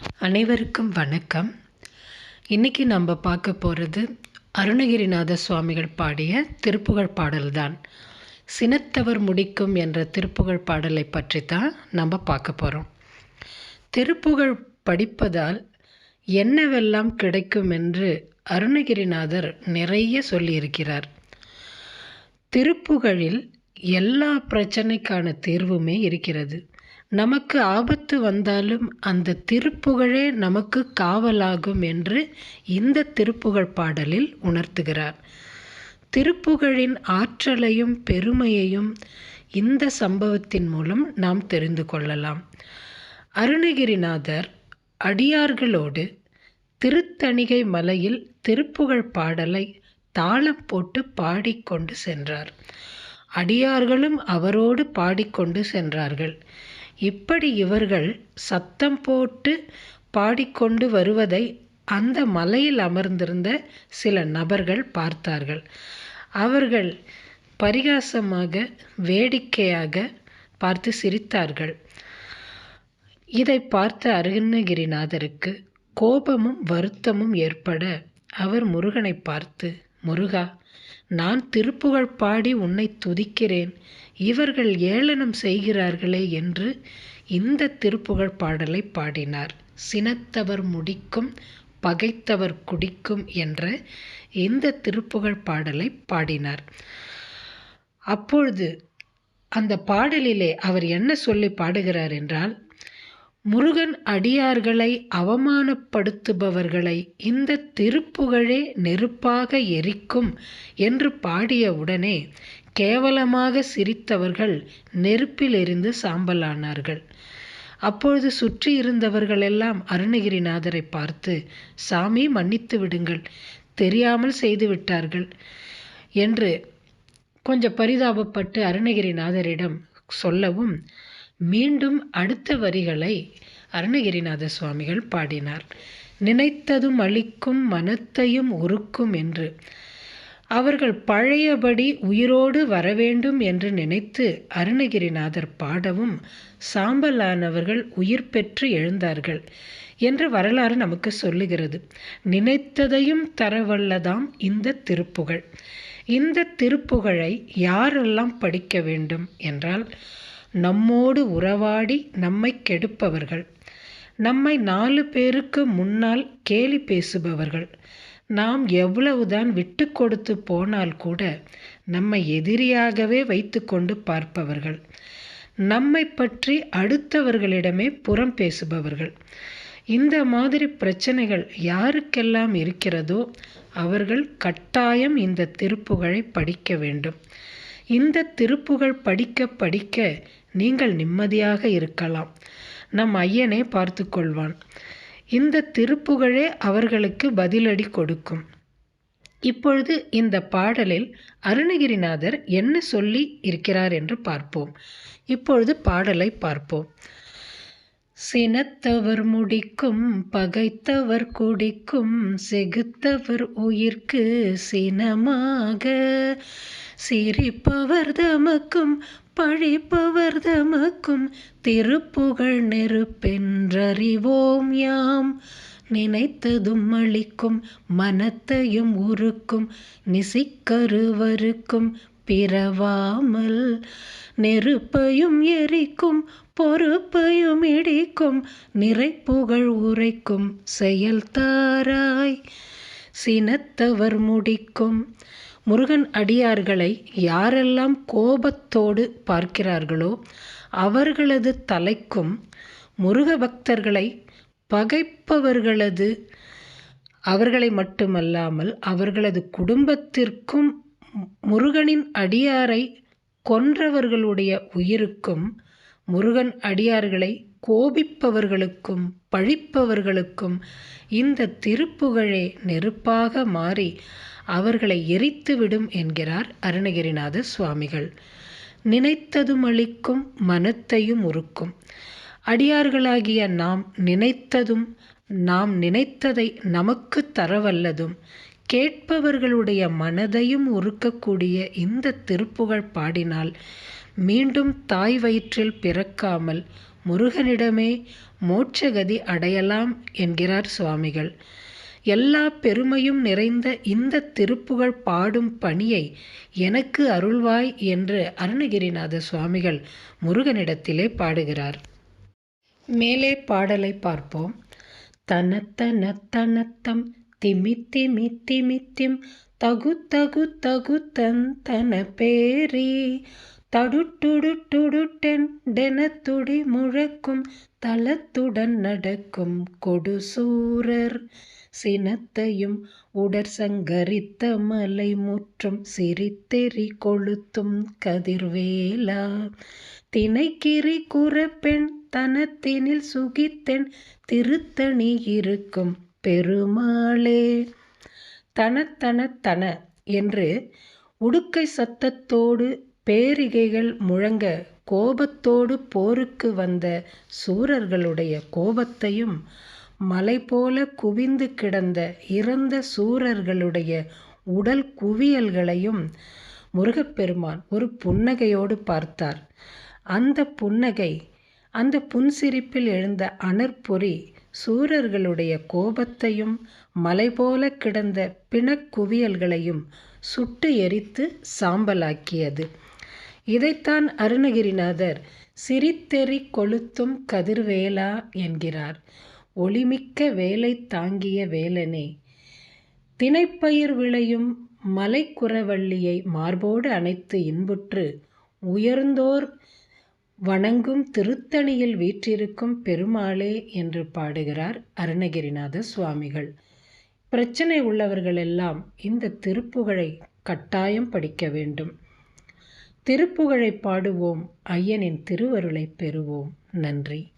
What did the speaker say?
அனைவருக்கும் வணக்கம். இன்னைக்கு நம்ம பார்க்க போகிறது அருணகிரிநாத சுவாமிகள் பாடிய திருப்புகழ் பாடல்தான். சினத்தவர் முடிக்கும் என்ற திருப்புகழ் பாடலை பற்றி தான் நம்ம பார்க்க போகிறோம் திருப்புகழ் படிப்பதால் என்னவெல்லாம் கிடைக்கும் என்று அருணகிரிநாதர் நிறைய சொல்லியிருக்கிறார். திருப்புகழில் எல்லா பிரச்சனைக்கான தீர்வுமே இருக்கிறது. நமக்கு ஆபத்து வந்தாலும் அந்த திருப்புகழே நமக்கு காவலாகும் என்று இந்த திருப்புகழ் பாடலில் உணர்த்துகிறார். திருப்புகழின் ஆற்றலையும் பெருமையையும் இந்த சம்பவத்தின் மூலம் நாம் தெரிந்து கொள்ளலாம். அருணகிரிநாதர் அடியார்களோடு திருத்தணிகை மலையில் திருப்புகழ் பாடலை தாளம் போட்டு பாடிக்கொண்டு சென்றார். அடியார்களும் அவரோடு பாடிக்கொண்டு சென்றார்கள். இப்படி இவர்கள் சத்தம் போட்டு பாடிக்கொண்டு வருவதை அந்த மலையில் அமர்ந்திருந்த சில நபர்கள் பார்த்தார்கள். அவர்கள் பரிகாசமாக வேடிக்கையாக பார்த்து சிரித்தார்கள். இதை பார்த்த அருணகிரிநாதருக்கு கோபமும் வருத்தமும் ஏற்பட அவர் முருகனை பார்த்து முருகா நான் திருப்புகழ் பாடி உன்னை துதிக்கிறேன். இவர்கள் ஏளனம் செய்கிறார்களே என்று இந்த திருப்புகழ் பாடலை பாடினார். சினத்தவர் முடிக்கும் பகைத்தவர் குடிக்கும் என்ற இந்த திருப்புகழ் பாடலை பாடினார். அப்பொழுது அந்த பாடலிலே அவர் என்ன சொல்லி பாடுகிறார் என்றால் முருகன் அடியார்களை அவமானப்படுத்துபவர்களை இந்த திருப்புகழே நெருப்பாக எரிக்கும் என்று பாடிய உடனே கேவலமாக சிரித்தவர்கள் நெருப்பில் எரிந்து சாம்பலானார்கள். அப்பொழுது சுற்றி இருந்தவர்கள் எல்லாம் அருணகிரிநாதரை பார்த்து சாமி மன்னித்து விடுங்கள். தெரியாமல் செய்து விட்டார்கள் என்று கொஞ்சம் பரிதாபப்பட்டு அருணகிரிநாதரிடம் சொல்லவும் மீண்டும் அடுத்த வரிகளை அருணகிரிநாத சுவாமிகள் பாடினார். நினைத்ததும் அளிக்கும் மனத்தையும் உருக்கும் என்று. அவர்கள் பழையபடி உயிரோடு வரவேண்டும் என்று நினைத்து அருணகிரிநாதர் பாடவும் சாம்பலானவர்கள் உயிர் பெற்று எழுந்தார்கள் என்று வரலாறு நமக்கு சொல்லுகிறது. நினைத்ததையும் தரவல்லதாம் இந்த திருப்புகழ் இந்த திருப்புகழை யாரெல்லாம் படிக்க வேண்டும் என்றால் நம்மோடு உறவாடி நம்மை கெடுப்பவர்கள். நம்மை நாலு பேருக்கு முன்னால் கேலி பேசுபவர்கள். நாம் எவ்வளவுதான் விட்டு கொடுத்து போனால் கூட நம்மை எதிரியாகவே வைத்துக்கொண்டு பார்ப்பவர்கள். நம்மை பற்றி அடுத்தவர்களிடமே புறம் பேசுபவர்கள். இந்த மாதிரி பிரச்சனைகள் யாருக்கெல்லாம் இருக்கிறதோ அவர்கள் கட்டாயம் இந்த திருப்புகழை படிக்க வேண்டும். இந்த திருப்புகழ் படிக்க படிக்க நீங்கள் நிம்மதியாக இருக்கலாம். நம் ஐயனே பார்த்து கொள்வான். இந்த திருப்புகழே அவர்களுக்கு பதிலடி கொடுக்கும். இப்பொழுது இந்த பாடலில் அருணகிரிநாதர் என்ன சொல்லி இருக்கிறார் என்று பார்ப்போம். இப்பொழுது பாடலை பார்ப்போம். சினத்தவர் முடிக்கும் பகைத்தவர் குடிக்கும் செகுத்தவர் உயிர்க்கு சினமாக. சிரிப்பவர் தமக்கும் பழிப்பவர் தமக்கும் திருப்புகழ் நெருப்பென்றறிவோம் யாம். நினைத்ததும் அளிக்கும் மனத்தையும் உருக்கும் நிசிக்கருவருக்கும் பிறவாமல் நெருப்பையும் எரிக்கும் பொறுப்பையும் இடிக்கும் நிறைப்புகழ் உரைக்கும் செயல் தாராய் சினத்தவர் முடிக்கும். முருகன் அடியார்களை யாரெல்லாம் கோபத்தோடு பார்க்கிறார்களோ அவர்களது தலைக்கும் முருக பக்தர்களை பகைப்பவர்களது அவர்களை மட்டுமல்லாமல் அவர்களது குடும்பத்திற்கும் முருகனின் அடியாரை கொன்றவர்களுடைய உயிருக்கும் முருகன் அடியார்களை கோபிப்பவர்களுக்கும் பழிப்பவர்களுக்கும் இந்த திருப்புகழே நெருப்பாக மாறி அவர்களை எரித்துவிடும் என்கிறார் அருணகிரிநாத சுவாமிகள். நினைத்ததும் அளிக்கும் மனத்தையும் உருக்கும். அடியார்களாகிய நாம் நினைத்ததும் நாம் நினைத்ததை நமக்கு தரவல்லதும். கேட்பவர்களுடைய மனதையும் உருக்கக்கூடிய இந்த திருப்புகழ் பாடினால் மீண்டும் தாய் வயிற்றில் பிறக்காமல் முருகனிடமே மோட்சகதி அடையலாம் என்கிறார் சுவாமிகள். எல்லா பெருமையும் நிறைந்த இந்த திருப்புகழ் பாடும் பணியை எனக்கு அருள்வாய் என்று அருணகிரிநாத சுவாமிகள் முருகனிடத்திலே பாடுகிறார். மேலே பாடலை பார்ப்போம். தனத்தன தனத்தம் திமி திமி திமித்திம் தகு தகு தகு தன் தன பேரி. தடுட்டுடுட்டுடுட்டென் துடி முழக்கும் தளத்துடன் நடக்கும் கொடுசூரர். சினத்தையும் உடற் சங்கரித்த மலை முற்றும் சிரித்தெறி கொளுத்தும் கதிர்வேலா. தினைக்கிரி குறப்பெண் தனத்தினில் சுகித்தென் திருத்தணி இருக்கும் பெருமாளே. தனத்தன தன என்று உடுக்கை சத்தத்தோடு பேரிகைகள் முழங்க கோபத்தோடு போருக்கு வந்த சூரர்களுடைய கோபத்தையும் மலை போல குவிந்து கிடந்த இறந்த சூரர்களுடைய உடல் குவியல்களையும் முருகப்பெருமான் ஒரு புன்னகையோடு பார்த்தார். அந்த புன்னகை அந்த புன்சிரிப்பில் எழுந்த அனற்பொறி சூரர்களுடைய கோபத்தையும் மலை போல கிடந்த பிணக்குவியல்களையும் சுட்டு எரித்து சாம்பலாக்கியது. இதைத்தான் அருணகிரிநாதர் சிரித்தெறி கொளுத்தும் கதிர்வேலா என்கிறார். ஒளிமிக்க வேலை தாங்கிய வேலனே. தினைப்பயிர் விளையும் மலைக்குறவள்ளியை மார்போடு அணைத்து இன்புற்று உயர்ந்தோர் வணங்கும் திருத்தணியில் வீற்றிருக்கும் பெருமாளே என்று பாடுகிறார் அருணகிரிநாத சுவாமிகள். பிரச்சனை உள்ளவர்கள் எல்லாம் இந்த திருப்புகழை கட்டாயம் படிக்க வேண்டும். திருப்புகழை பாடுவோம் ஐயனின் திருவருளை பெறுவோம். நன்றி.